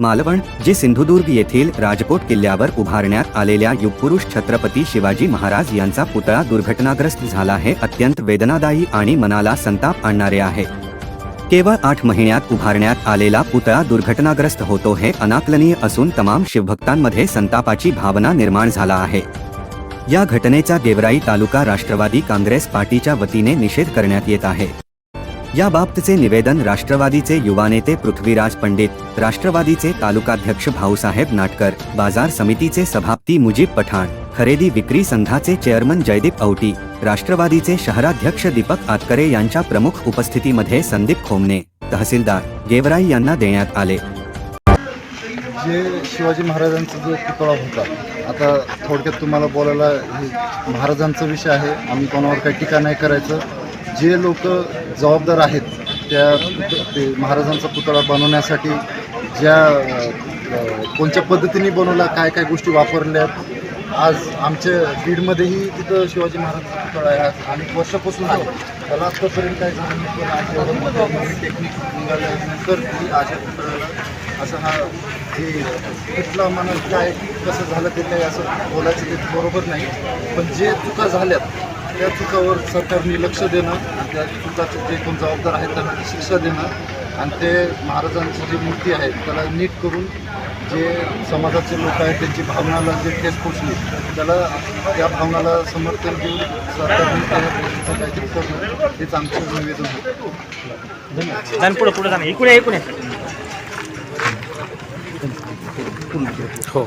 मालवण जे सिंधुदुर्ग येथील राजकोट किल्ल्यावर उभारण्यात आलेल्या युगपुरुष छत्रपती शिवाजी महाराज यांचा पुतळा दुर्घटनाग्रस्त झाला हे अत्यंत वेदनादायी आणि मनाला संताप आणणारे आहे. केवळ आठ महिन्यात उभारण्यात आलेला पुतळा दुर्घटनाग्रस्त होतो हे अनाकलनीय असून तमाम शिवभक्तांमध्ये संतापाची भावना निर्माण झाला आहे. या घटनेचा गेवराई तालुका राष्ट्रवादी काँग्रेस पार्टीच्या वतीने निषेध करण्यात येत आहे. याबाबतचे निवेदन राष्ट्रवादीचे युवा नेते पृथ्वीराज पंडित राष्ट्रवादीचे तालुकाध्यक्ष भाऊसाहेब नाटकर बाजार समितीचे सभापती मुजीब पठाण खरेदी विक्री संघाचे चेअरमन जयदीप औटी राष्ट्रवादीचे शहराध्यक्ष दीपक आतकरे यांच्या प्रमुख उपस्थितीमध्ये संदीप खोमने तहसीलदार गेवराई यांना देण्यात आले. जे शिवाजी महाराजांचा जो पुतळा होता आता थोडक्यात तुम्हाला बोलायला महाराजांचा विषय आहे. आम्ही कोणावर काही टीका नाही करायचं. जे लोक जबाबदार आहेत त्या ते महाराजांचा पुतळा बनवण्यासाठी ज्या कोणत्या पद्धतीने बनवला काय काय गोष्टी वापरल्यात आज आमच्या बीडमध्येही तिथं शिवाजी महाराजांचा पुतळा आहे. आणि वर्षापासून आहे. त्याला आत्तापर्यंत काय झालं नाही पण आज एवढं टेक्निक निघाल्यानंतर ती आज पुतळ्याला असं हा जे कुठला म्हणा काय कसं झालं ते काही असं बोलायचं ते बरोबर नाही. पण जे चुका झाल्यात त्या चुकावर सरकारने लक्ष देणं आणि त्या चुकाचे जे कोण जबाबदार आहेत त्यांना ती शिक्षा देणं आणि ते महाराजांची जी मूर्ती आहे त्याला नीट करून जे समाजाचे लोक आहेत त्यांची भावनाला जे ठेस पोचली त्याला त्या भावनाला समर्थन देऊन सरकारने त्या गोष्टीचं काहीतरी करणं हेच आमचं निवेदन होतं पुढे पुढे जाणं. इकडे इकडे हो.